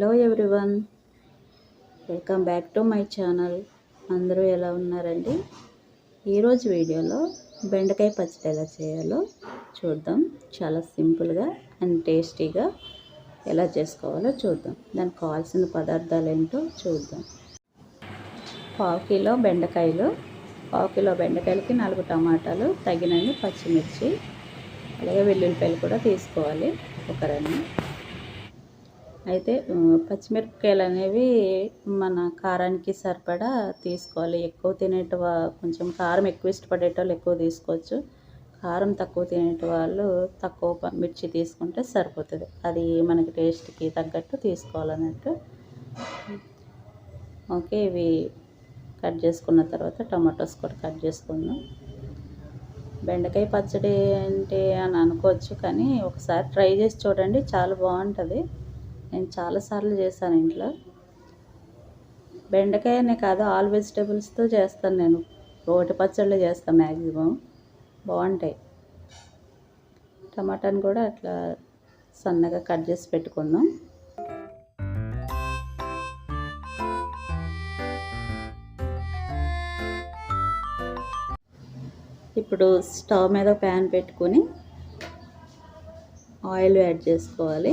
Hello everyone. Welcome back to my channel. అందరూ ఎలా ఉన్నారండి? ఈరోజు వీడియోలో బెండకాయ పచ్చడి ఎలా చేయాలో చూద్దాం. చాలా సింపుల్గా అండ్ టేస్టీగా ఎలా చేసుకోవాలో చూద్దాం. దానికి కావాల్సిన పదార్థాలు ఏంటో చూద్దాం. పావు కిలో బెండకాయలు పావు కిలో బెండకాయలకి నాలుగు టమాటాలు తగినన్ని పచ్చిమిర్చి అలాగే వెల్లుల్లిపాయలు కూడా తీసుకోవాలి. ఒక రెండు. అయితే పచ్చిమిరపకాయలు అనేవి మన కారానికి సరిపడా తీసుకోవాలి. ఎక్కువ తినేట కొంచెం కారం ఎక్కువ ఇష్టపడేటోళ్ళు ఎక్కువ తీసుకోవచ్చు. కారం తక్కువ తినేట వాళ్ళు తక్కువ మిర్చి తీసుకుంటే సరిపోతుంది. అది మనకి టేస్ట్కి తగ్గట్టు తీసుకోవాలన్నట్టు. ఓకే ఇవి కట్ చేసుకున్న తర్వాత టమాటోస్ కూడా కట్ చేసుకుందాం. బెండకాయ పచ్చడి అంటే అని అనుకోవచ్చు కానీ ఒకసారి ట్రై చేసి చూడండి చాలా బాగుంటుంది. నేను చాలాసార్లు చేశాను ఇంట్లో. బెండకాయనే కాదు ఆల్ వెజిటేబుల్స్తో చేస్తాను నేను. రోటి పచ్చళ్ళు చేస్తాను మ్యాక్సిమం బాగుంటాయి టమాటాని కూడా అట్లా సన్నగా కట్ చేసి పెట్టుకుందాం ఇప్పుడు స్టవ్ మీద ప్యాన్ పెట్టుకొని ఆయిల్ యాడ్ చేసుకోవాలి.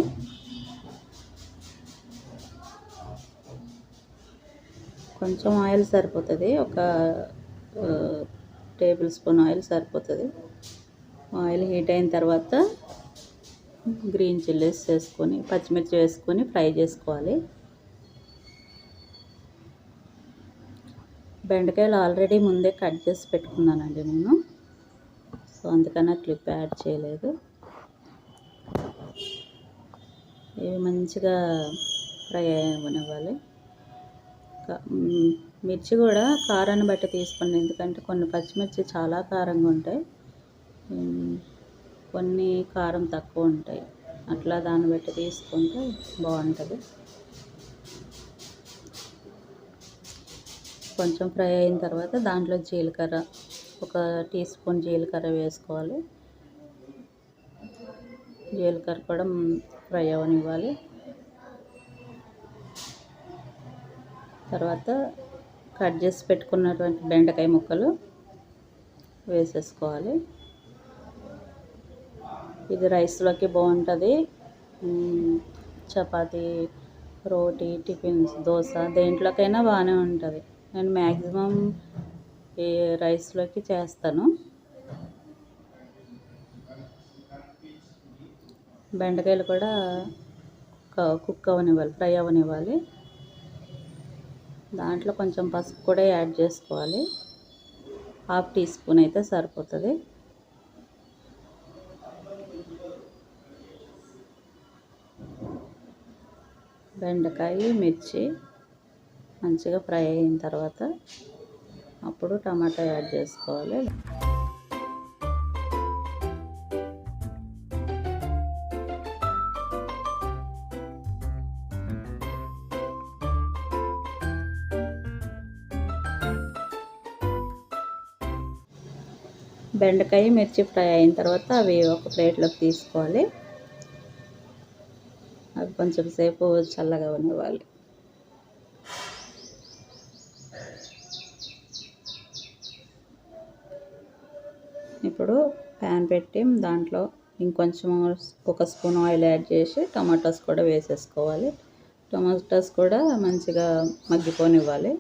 కొంచెం ఆయిల్ సరిపోతుంది. ఒక టేబుల్ స్పూన్ ఆయిల్ సరిపోతుంది. ఆయిల్ హీట్ అయిన తర్వాత గ్రీన్ చిల్లీస్ వేసుకొని పచ్చిమిర్చి వేసుకొని ఫ్రై చేసుకోవాలి. బెండకాయలు ఆల్రెడీ ముందే కట్ చేసి పెట్టుకున్నానండి నేను. సో అందుకని క్లిప్ యాడ్ చేయలేదు. ఇవి మంచిగా ఫ్రై అవ్వనివ్వాలి మిర్చి కూడా కారాన్ని బట్టి తీసుకోండి. ఎందుకంటే కొన్ని పచ్చిమిర్చి చాలా కారంగా ఉంటాయి. కొన్ని కారం తక్కువ ఉంటాయి. అట్లా దాన్ని బట్టి తీసుకుంటే బాగుంటుంది. కొంచెం ఫ్రై అయిన తర్వాత దాంట్లో జీలకర్ర ఒక టీ స్పూన్ జీలకర్ర వేసుకోవాలి. జీలకర్ర కూడా ఫ్రై అవనివ్వాలి. తర్వాత కట్ చేసి పెట్టుకున్నటువంటి బెండకాయ ముక్కలు వేసేసుకోవాలి. ఇది రైస్లోకి బాగుంటుంది. చపాతి రోటీ టిఫిన్స్ దోశ దేంట్లోకైనా బాగానే ఉంటుంది. నేను మ్యాక్సిమం ఈ రైస్లోకి చేస్తాను. బెండకాయలు కూడా కుక్ అవనివ్వాలి ఫ్రై అవ్వనివ్వాలి దాంట్లో కొంచెం పసుపు కూడా యాడ్ చేసుకోవాలి. హాఫ్ టీ స్పూన్ అయితే సరిపోతుంది. బెండకాయ మిర్చి మంచిగా ఫ్రై అయిన తర్వాత అప్పుడు టమాటా యాడ్ చేసుకోవాలి. బెండకాయ మిర్చి ఫ్రై అయిన తర్వాత అవి ఒక ప్లేట్లోకి తీసుకోవాలి. అవి కొంచెం సేపు చల్లగా ఉండేవాలి. ఇప్పుడు ప్యాన్ పెట్టి దాంట్లో ఇంకొంచెం ఒక స్పూన్ ఆయిల్ యాడ్ చేసి టమాటాస్ కూడా వేసేసుకోవాలి. టమాటాస్ కూడా మంచిగా మగ్గిపోనివ్వాలి.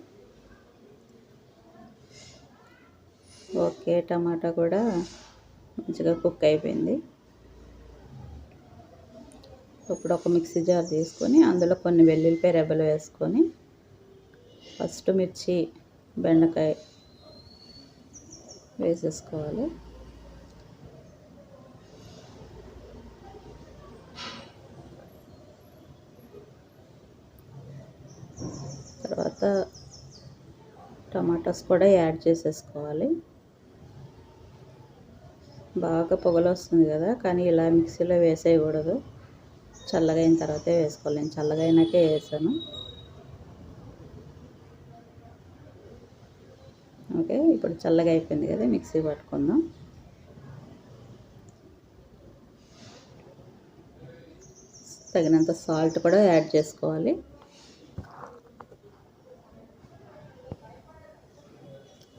ఓకే టమాటా కూడా మంచిగా కుక్ అయిపోయింది. ఇప్పుడు ఒక మిక్సీ జార్ తీసుకొని అందులో కొన్ని వెల్లుల్లిపాయ రెబ్బలు వేసుకొని ఫస్ట్ మిర్చి బెండకాయ వేసేసుకోవాలి. తర్వాత టమాటాస్ కూడా యాడ్ చేసేసుకోవాలి. బాగా పొగలు వస్తుంది కదా కానీ ఇలా మిక్సీలో వేసేయకూడదు. చల్లగా అయిన తర్వాతే వేసుకోవాలి. నేను చల్లగా అయినాకే వేసాను. ఓకే ఇప్పుడు చల్లగా అయిపోయింది కదా మిక్సీ పట్టుకుందాం. తగినంత సాల్ట్ కూడా యాడ్ చేసుకోవాలి.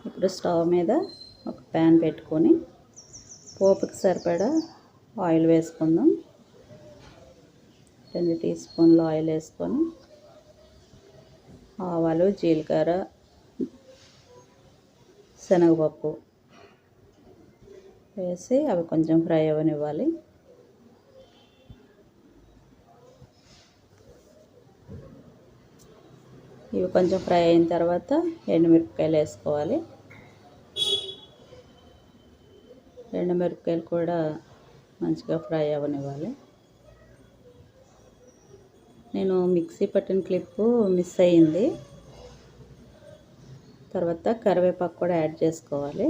ఇప్పుడు స్టవ్ మీద ఒక ప్యాన్ పెట్టుకొని పోపుకి సరిపడా ఆయిల్ వేసుకుందాం. రెండు టీ స్పూన్లు ఆయిల్ వేసుకొని ఆవాలు జీలకర్ర శనగపప్పు వేసి అవి కొంచెం ఫ్రై అవ్వనివ్వాలి ఇవి కొంచెం ఫ్రై అయిన తర్వాత ఎండుమిరపకాయలు వేసుకోవాలి. ఎండుమిరపకాయలు కూడా మంచిగా ఫ్రై అవ్వనివ్వాలి నేను మిక్సీ పట్టిన క్లిప్పు మిస్ అయ్యింది. తర్వాత కరివేపాకు కూడా యాడ్ చేసుకోవాలి.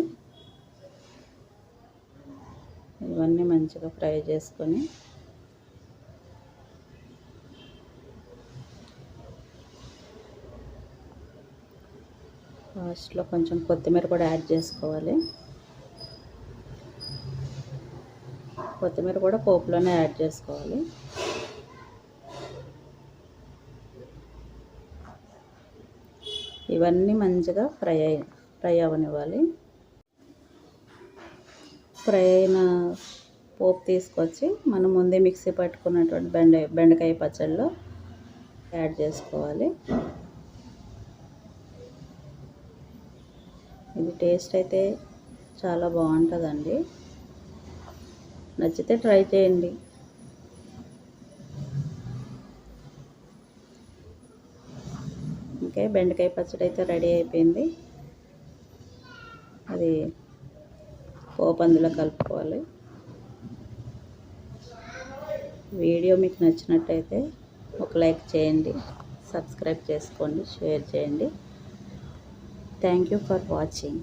ఇవన్నీ మంచిగా ఫ్రై చేసుకొని లాస్ట్లో కొంచెం కొత్తిమీర కూడా యాడ్ చేసుకోవాలి. కొత్తిమీర కూడా పోపులోనే యాడ్ చేసుకోవాలి. ఇవన్నీ మంచిగా ఫ్రై అయి ఫ్రై అవ్వనివ్వాలి ఫ్రై అయిన పోపు తీసుకొచ్చి మనం ముందే మిక్సీ పట్టుకున్నటువంటి బెండ బెండకాయ పచ్చడిలో యాడ్ చేసుకోవాలి. ఇది టేస్ట్ అయితే చాలా బాగుంటుందండి. నచ్చితే ట్రై చేయండి. ఓకే బెండకాయ పచ్చడి అయితే రెడీ అయిపోయింది. అది పోపు అందులో కలుపుకోవాలి. వీడియో మీకు నచ్చినట్టయితే ఒక లైక్ చేయండి సబ్స్క్రైబ్ చేసుకోండి షేర్ చేయండి. Thank you for watching